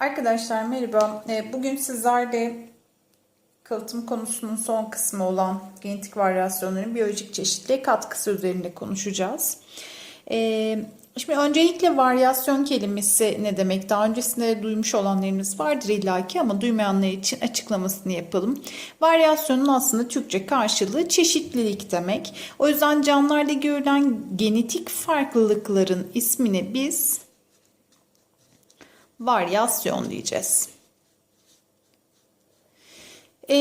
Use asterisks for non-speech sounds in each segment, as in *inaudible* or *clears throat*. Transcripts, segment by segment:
Arkadaşlar merhaba. Ee, Bugün sizlerle kalıtım konusunun son kısmı olan genetik varyasyonların biyolojik çeşitliliğe katkısı üzerinde konuşacağız. Ee, Şimdi öncelikle varyasyon kelimesi ne demek? Daha öncesinde duymuş olanlarınız vardır illaki ama duymayanlar için açıklamasını yapalım. Varyasyonun aslında Türkçe karşılığı çeşitlilik demek. O yüzden canlılarda görülen genetik farklılıkların ismini biz varyasyon diyeceğiz. E,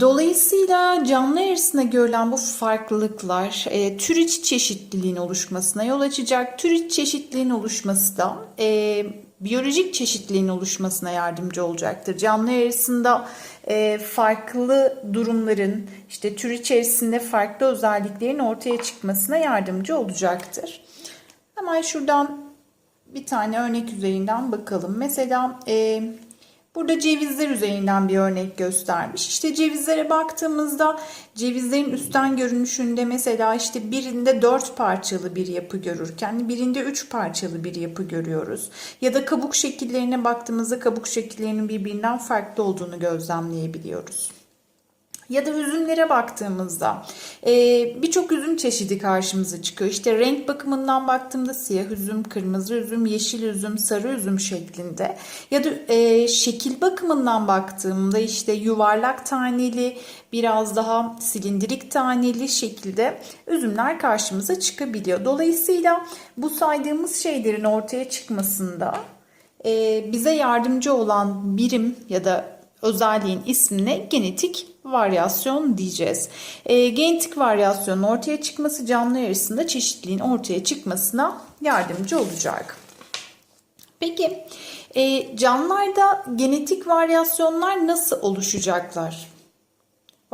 dolayısıyla canlı arasında görülen bu farklılıklar e, tür içi çeşitliliğin oluşmasına yol açacak. Tür içi çeşitliliğin oluşması da e, biyolojik çeşitliliğin oluşmasına yardımcı olacaktır. Canlı arasında e, farklı durumların işte tür içerisinde farklı özelliklerin ortaya çıkmasına yardımcı olacaktır. Hemen şuradan bir tane örnek üzerinden bakalım. Mesela e, burada cevizler üzerinden bir örnek göstermiş. İşte cevizlere baktığımızda cevizlerin üstten görünüşünde mesela işte birinde dört parçalı bir yapı görürken birinde üç parçalı bir yapı görüyoruz. Ya da kabuk şekillerine baktığımızda kabuk şekillerinin birbirinden farklı olduğunu gözlemleyebiliyoruz. Ya da üzümlere baktığımızda e, birçok üzüm çeşidi karşımıza çıkıyor. İşte renk bakımından baktığımda siyah üzüm, kırmızı üzüm, yeşil üzüm, sarı üzüm şeklinde. Ya da e, şekil bakımından baktığımda işte yuvarlak taneli, biraz daha silindirik taneli şekilde üzümler karşımıza çıkabiliyor. Dolayısıyla bu saydığımız şeylerin ortaya çıkmasında e, bize yardımcı olan birim ya da özelliğin ismine genetik varyasyon diyeceğiz. E, genetik varyasyonun ortaya çıkması canlı arasında çeşitliliğin ortaya çıkmasına yardımcı olacak. Peki e, canlılarda genetik varyasyonlar nasıl oluşacaklar?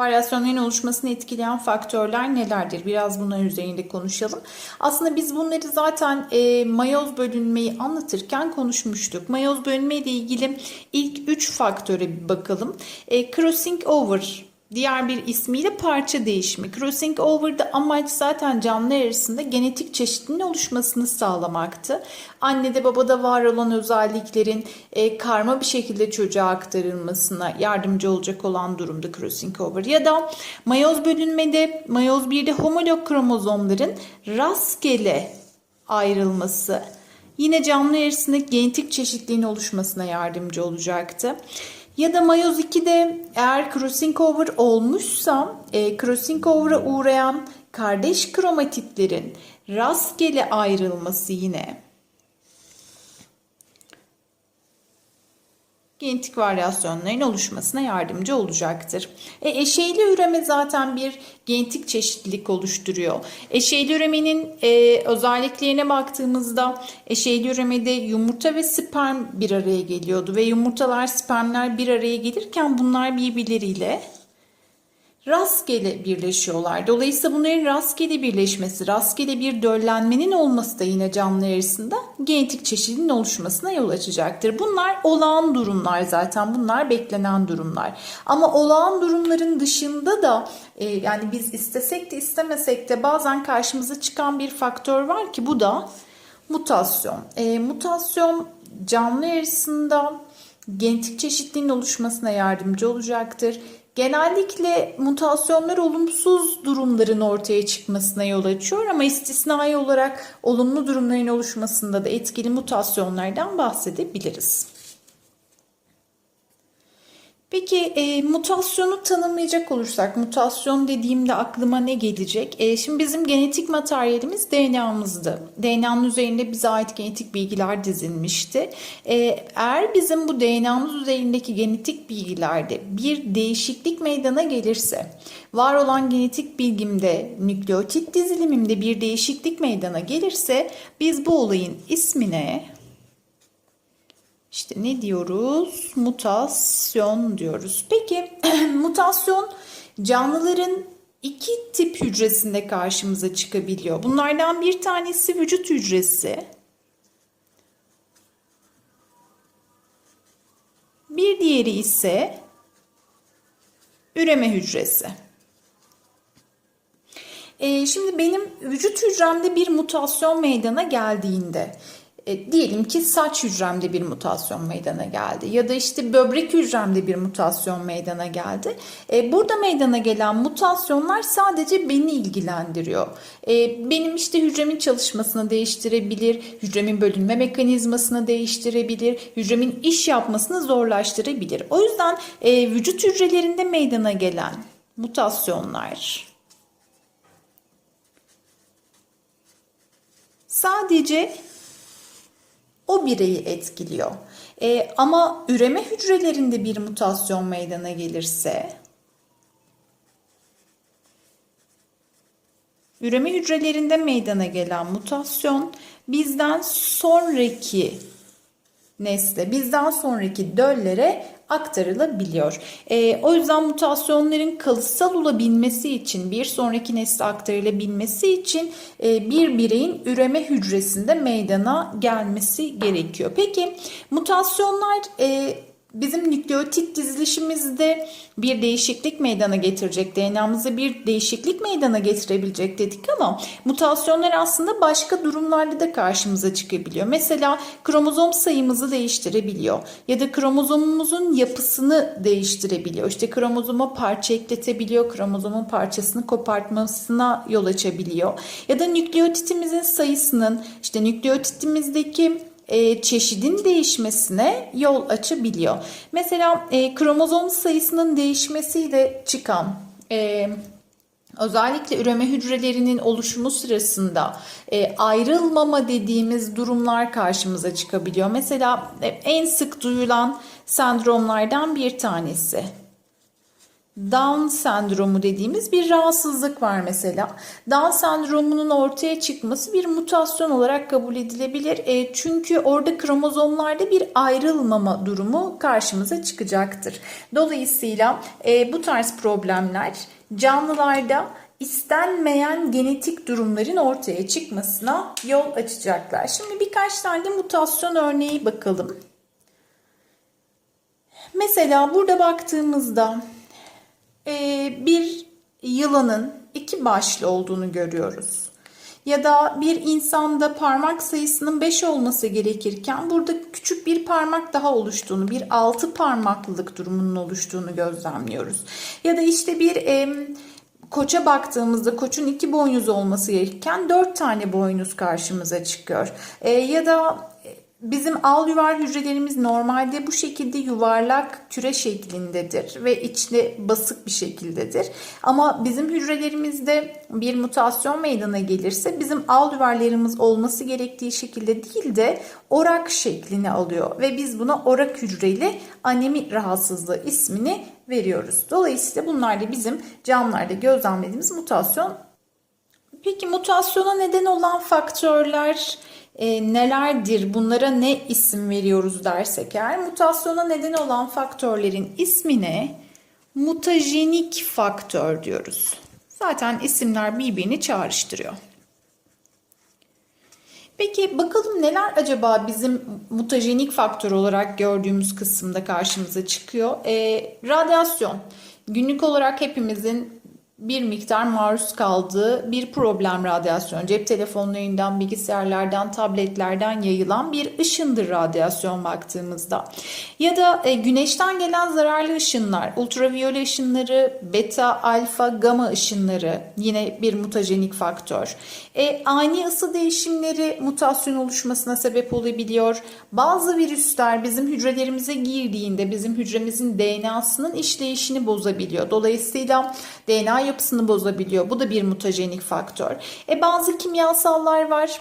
Varyasyonların oluşmasını etkileyen faktörler nelerdir? Biraz bunların üzerinde konuşalım. Aslında biz bunları zaten e, mayoz bölünmeyi anlatırken konuşmuştuk. Mayoz bölünme ilgili ilk 3 faktöre bakalım. E, crossing over Diğer bir ismiyle parça değişimi. Crossing over'da amaç zaten canlılar arasında genetik çeşitliliğin oluşmasını sağlamaktı. Annede babada var olan özelliklerin e, karma bir şekilde çocuğa aktarılmasına yardımcı olacak olan durumda crossing over. Ya da mayoz bölünmede, mayoz 1'de homolog kromozomların rastgele ayrılması yine canlı arasında genetik çeşitliliğin oluşmasına yardımcı olacaktı. Ya da mayoz 2'de eğer crossing over olmuşsa e, crossing over'a uğrayan kardeş kromatitlerin rastgele ayrılması yine genetik varyasyonların oluşmasına yardımcı olacaktır. E, eşeyli üreme zaten bir genetik çeşitlilik oluşturuyor. Eşeyli üremenin e, özelliklerine baktığımızda eşeyli üremede yumurta ve sperm bir araya geliyordu ve yumurtalar spermler bir araya gelirken bunlar birbirleriyle rastgele birleşiyorlar. Dolayısıyla bunların rastgele birleşmesi, rastgele bir döllenmenin olması da yine canlı arasında genetik çeşidinin oluşmasına yol açacaktır. Bunlar olağan durumlar zaten. Bunlar beklenen durumlar. Ama olağan durumların dışında da e, yani biz istesek de istemesek de bazen karşımıza çıkan bir faktör var ki bu da mutasyon. E, mutasyon canlı arasında genetik çeşitliliğin oluşmasına yardımcı olacaktır. Genellikle mutasyonlar olumsuz durumların ortaya çıkmasına yol açıyor ama istisnai olarak olumlu durumların oluşmasında da etkili mutasyonlardan bahsedebiliriz. Peki e, mutasyonu tanımlayacak olursak, mutasyon dediğimde aklıma ne gelecek? E, şimdi bizim genetik materyalimiz DNA'mızdı. DNA'nın üzerinde bize ait genetik bilgiler dizilmişti. E, eğer bizim bu DNA'mız üzerindeki genetik bilgilerde bir değişiklik meydana gelirse, var olan genetik bilgimde, nükleotit dizilimimde bir değişiklik meydana gelirse, biz bu olayın ismine işte ne diyoruz? Mutasyon diyoruz. Peki *clears throat* mutasyon canlıların iki tip hücresinde karşımıza çıkabiliyor. Bunlardan bir tanesi vücut hücresi. Bir diğeri ise üreme hücresi. Ee, şimdi benim vücut hücremde bir mutasyon meydana geldiğinde E, diyelim ki saç hücremde bir mutasyon meydana geldi ya da işte böbrek hücremde bir mutasyon meydana geldi. E, burada meydana gelen mutasyonlar sadece beni ilgilendiriyor. E, benim işte hücremin çalışmasını değiştirebilir, hücremin bölünme mekanizmasını değiştirebilir, hücremin iş yapmasını zorlaştırabilir. O yüzden e, vücut hücrelerinde meydana gelen mutasyonlar sadece o bireyi etkiliyor. E, ama üreme hücrelerinde bir mutasyon meydana gelirse üreme hücrelerinde meydana gelen mutasyon bizden sonraki nesle, bizden sonraki döllere aktarılabiliyor. E, o yüzden mutasyonların kalıtsal olabilmesi için, bir sonraki nesle aktarılabilmesi için e, bir bireyin üreme hücresinde meydana gelmesi gerekiyor. Peki mutasyonlar e, bizim nükleotit dizilişimizde bir değişiklik meydana getirecek, DNA'mıza bir değişiklik meydana getirebilecek dedik ama mutasyonlar aslında başka durumlarda da karşımıza çıkabiliyor. Mesela kromozom sayımızı değiştirebiliyor ya da kromozomumuzun yapısını değiştirebiliyor. İşte kromozoma parça ekletebiliyor, kromozomun parçasını kopartmasına yol açabiliyor. Ya da nükleotitimizin sayısının işte nükleotitimizdeki e, çeşidin değişmesine yol açabiliyor. Mesela e, kromozom sayısının değişmesiyle çıkan e, Özellikle üreme hücrelerinin oluşumu sırasında e, ayrılmama dediğimiz durumlar karşımıza çıkabiliyor. Mesela en sık duyulan sendromlardan bir tanesi. Down sendromu dediğimiz bir rahatsızlık var mesela. Down sendromunun ortaya çıkması bir mutasyon olarak kabul edilebilir. E, çünkü orada kromozomlarda bir ayrılmama durumu karşımıza çıkacaktır. Dolayısıyla e, bu tarz problemler canlılarda istenmeyen genetik durumların ortaya çıkmasına yol açacaklar. Şimdi birkaç tane de mutasyon örneği bakalım. Mesela burada baktığımızda bir yılanın iki başlı olduğunu görüyoruz. Ya da bir insanda parmak sayısının 5 olması gerekirken burada küçük bir parmak daha oluştuğunu, bir altı parmaklılık durumunun oluştuğunu gözlemliyoruz. Ya da işte bir e, koça baktığımızda koçun iki boynuz olması gerekirken dört tane boynuz karşımıza çıkıyor. E, ya da Bizim al yuvar hücrelerimiz normalde bu şekilde yuvarlak küre şeklindedir ve içli basık bir şekildedir. Ama bizim hücrelerimizde bir mutasyon meydana gelirse bizim al yuvarlarımız olması gerektiği şekilde değil de orak şeklini alıyor ve biz buna orak hücreli anemi rahatsızlığı ismini veriyoruz. Dolayısıyla bunlar da bizim canlılarda gözlemlediğimiz mutasyon. Peki mutasyona neden olan faktörler e, nelerdir, bunlara ne isim veriyoruz dersek eğer mutasyona neden olan faktörlerin ismine mutajenik faktör diyoruz. Zaten isimler birbirini çağrıştırıyor. Peki bakalım neler acaba bizim mutajenik faktör olarak gördüğümüz kısımda karşımıza çıkıyor? E, radyasyon. Günlük olarak hepimizin bir miktar maruz kaldığı bir problem radyasyon. Cep telefonlarından, bilgisayarlardan, tabletlerden yayılan bir ışındır radyasyon baktığımızda. Ya da e, güneşten gelen zararlı ışınlar, ultraviyole ışınları, beta, alfa, gamma ışınları yine bir mutajenik faktör. E, ani ısı değişimleri mutasyon oluşmasına sebep olabiliyor. Bazı virüsler bizim hücrelerimize girdiğinde bizim hücremizin DNA'sının işleyişini bozabiliyor. Dolayısıyla DNA yapısını bozabiliyor. Bu da bir mutajenik faktör. E bazı kimyasallar var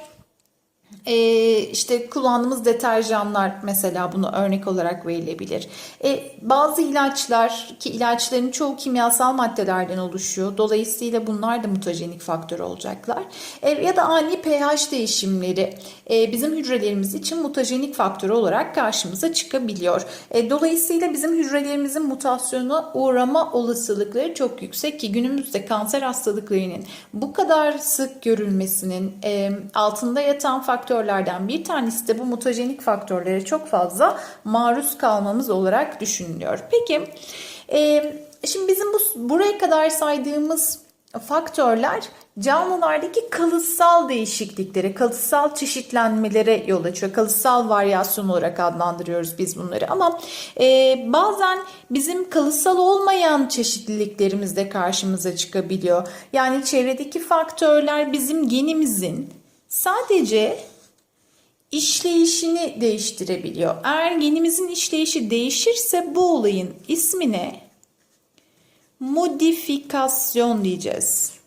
e, işte kullandığımız deterjanlar mesela bunu örnek olarak verilebilir. E, bazı ilaçlar ki ilaçların çoğu kimyasal maddelerden oluşuyor. Dolayısıyla bunlar da mutajenik faktör olacaklar. E, ya da ani pH değişimleri e, bizim hücrelerimiz için mutajenik faktör olarak karşımıza çıkabiliyor. E, dolayısıyla bizim hücrelerimizin mutasyona uğrama olasılıkları çok yüksek ki günümüzde kanser hastalıklarının bu kadar sık görülmesinin e, altında yatan faktör faktörlerden bir tanesi de bu mutajenik faktörlere çok fazla maruz kalmamız olarak düşünülüyor. Peki e, şimdi bizim bu buraya kadar saydığımız faktörler canlılardaki kalıtsal değişikliklere, kalıtsal çeşitlenmelere yol açıyor. Kalıtsal varyasyon olarak adlandırıyoruz biz bunları. Ama e, bazen bizim kalıtsal olmayan çeşitliliklerimiz de karşımıza çıkabiliyor. Yani çevredeki faktörler bizim genimizin sadece işleyişini değiştirebiliyor. Eğer genimizin işleyişi değişirse bu olayın ismine modifikasyon diyeceğiz.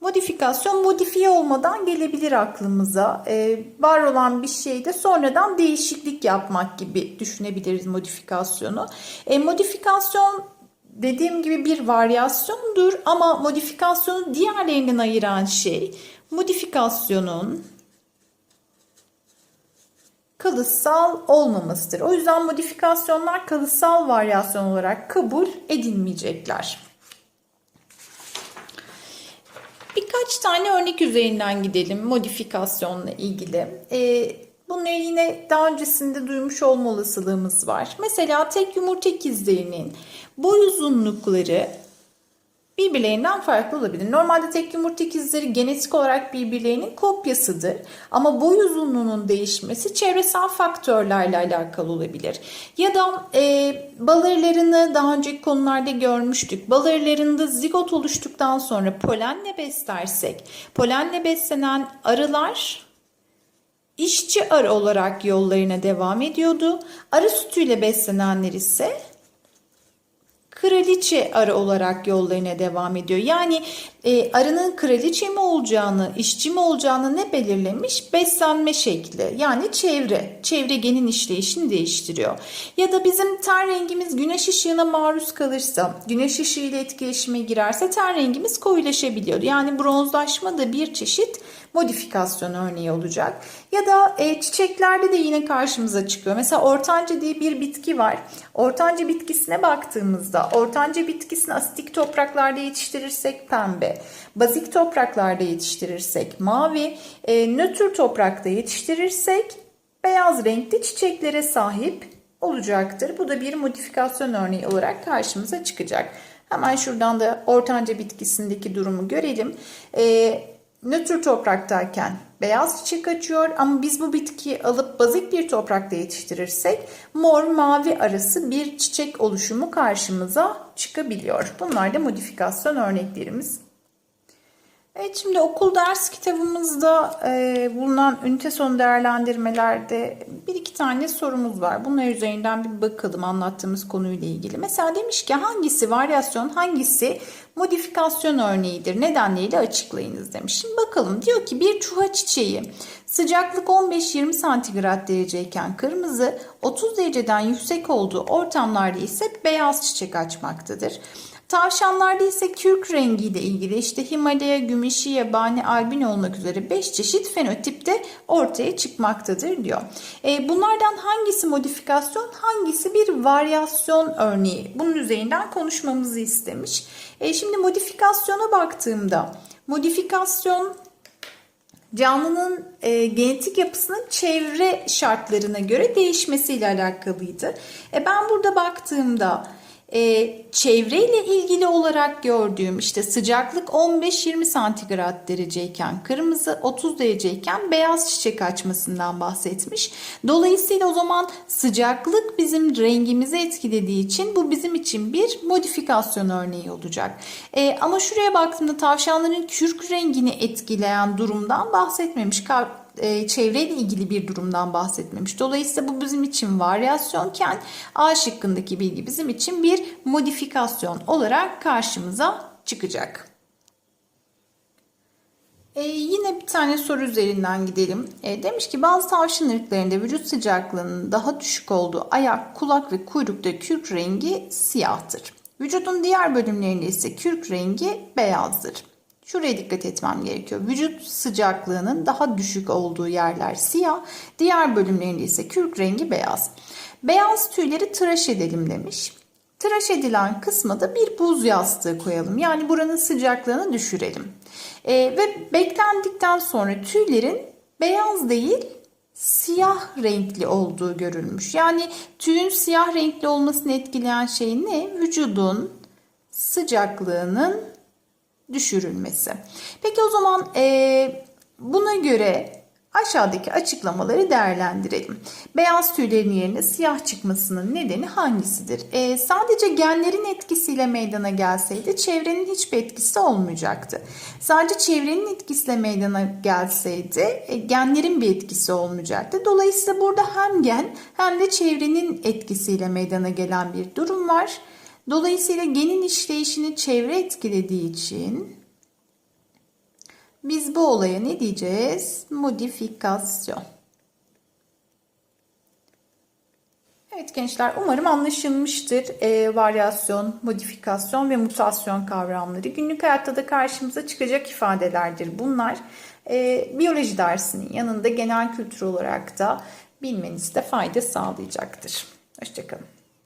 Modifikasyon modifiye olmadan gelebilir aklımıza. Ee, var olan bir şeyde sonradan değişiklik yapmak gibi düşünebiliriz modifikasyonu. E, modifikasyon dediğim gibi bir varyasyondur ama modifikasyonu diğerlerinden ayıran şey modifikasyonun kalıtsal olmamasıdır. O yüzden modifikasyonlar kalıtsal varyasyon olarak kabul edilmeyecekler. Birkaç tane örnek üzerinden gidelim modifikasyonla ilgili. Ee, bunları yine daha öncesinde duymuş olma olasılığımız var. Mesela tek yumurta ikizlerinin boy uzunlukları birbirlerinden farklı olabilir. Normalde tek yumurta ikizleri genetik olarak birbirlerinin kopyasıdır. Ama boy uzunluğunun değişmesi çevresel faktörlerle alakalı olabilir. Ya da e, balırlarını daha önceki konularda görmüştük. Balırlarında zigot oluştuktan sonra polenle beslersek, polenle beslenen arılar işçi arı olarak yollarına devam ediyordu. Arı sütüyle beslenenler ise kraliçe arı olarak yollarına devam ediyor. Yani e, arının kraliçe mi olacağını, işçi mi olacağını ne belirlemiş? Beslenme şekli yani çevre. Çevre genin işleyişini değiştiriyor. Ya da bizim ten rengimiz güneş ışığına maruz kalırsa, güneş ışığı ile etkileşime girerse ten rengimiz koyulaşabiliyor. Yani bronzlaşma da bir çeşit modifikasyon örneği olacak. Ya da e, çiçeklerde de yine karşımıza çıkıyor. Mesela ortanca diye bir bitki var. Ortanca bitkisine baktığımızda ortanca bitkisini asitik topraklarda yetiştirirsek pembe, bazik topraklarda yetiştirirsek mavi, e, nötr toprakta yetiştirirsek beyaz renkli çiçeklere sahip olacaktır. Bu da bir modifikasyon örneği olarak karşımıza çıkacak. Hemen şuradan da ortanca bitkisindeki durumu görelim. Ee, nötr topraktayken beyaz çiçek açıyor ama biz bu bitkiyi alıp bazik bir toprakta yetiştirirsek mor mavi arası bir çiçek oluşumu karşımıza çıkabiliyor. Bunlar da modifikasyon örneklerimiz. Evet şimdi okul ders kitabımızda e, bulunan ünite sonu değerlendirmelerde bir iki tane sorumuz var. Bunlar üzerinden bir bakalım anlattığımız konuyla ilgili. Mesela demiş ki hangisi varyasyon hangisi modifikasyon örneğidir nedenleriyle açıklayınız demiş. Şimdi bakalım diyor ki bir çuha çiçeği sıcaklık 15-20 santigrat dereceyken kırmızı 30 dereceden yüksek olduğu ortamlarda ise beyaz çiçek açmaktadır. Tavşanlarda ise kürk rengiyle ilgili işte Himalaya, gümüşü, yabani, albino olmak üzere 5 çeşit fenotipte ortaya çıkmaktadır diyor. E, bunlardan hangisi modifikasyon, hangisi bir varyasyon örneği? Bunun üzerinden konuşmamızı istemiş. E, şimdi modifikasyona baktığımda modifikasyon canlının e, genetik yapısının çevre şartlarına göre değişmesiyle alakalıydı. E, ben burada baktığımda e, çevreyle ilgili olarak gördüğüm işte sıcaklık 15-20 santigrat dereceyken kırmızı 30 dereceyken beyaz çiçek açmasından bahsetmiş. Dolayısıyla o zaman sıcaklık bizim rengimizi etkilediği için bu bizim için bir modifikasyon örneği olacak. E, ama şuraya baktığımda tavşanların kürk rengini etkileyen durumdan bahsetmemiş e, çevreyle ilgili bir durumdan bahsetmemiş. Dolayısıyla bu bizim için varyasyonken A şıkkındaki bilgi bizim için bir modifikasyon olarak karşımıza çıkacak. Ee, yine bir tane soru üzerinden gidelim. Ee, demiş ki bazı tavşan ırklarında vücut sıcaklığının daha düşük olduğu ayak, kulak ve kuyrukta kürk rengi siyahtır. Vücudun diğer bölümlerinde ise kürk rengi beyazdır. Şuraya dikkat etmem gerekiyor. Vücut sıcaklığının daha düşük olduğu yerler siyah, diğer bölümlerinde ise kürk rengi beyaz. Beyaz tüyleri tıraş edelim demiş. Tıraş edilen kısma da bir buz yastığı koyalım. Yani buranın sıcaklığını düşürelim. Ee, ve beklendikten sonra tüylerin beyaz değil siyah renkli olduğu görülmüş. Yani tüyün siyah renkli olmasını etkileyen şey ne? Vücudun sıcaklığının düşürülmesi. Peki o zaman e, buna göre aşağıdaki açıklamaları değerlendirelim. Beyaz tüylerin yerine siyah çıkmasının nedeni hangisidir? E, sadece genlerin etkisiyle meydana gelseydi çevrenin hiçbir etkisi olmayacaktı. Sadece çevrenin etkisiyle meydana gelseydi e, genlerin bir etkisi olmayacaktı. Dolayısıyla burada hem gen hem de çevrenin etkisiyle meydana gelen bir durum var. Dolayısıyla genin işleyişini çevre etkilediği için biz bu olaya ne diyeceğiz? Modifikasyon. Evet gençler umarım anlaşılmıştır. Ee, varyasyon, modifikasyon ve mutasyon kavramları. Günlük hayatta da karşımıza çıkacak ifadelerdir bunlar. Ee, biyoloji dersinin yanında genel kültür olarak da bilmenizde fayda sağlayacaktır. Hoşçakalın.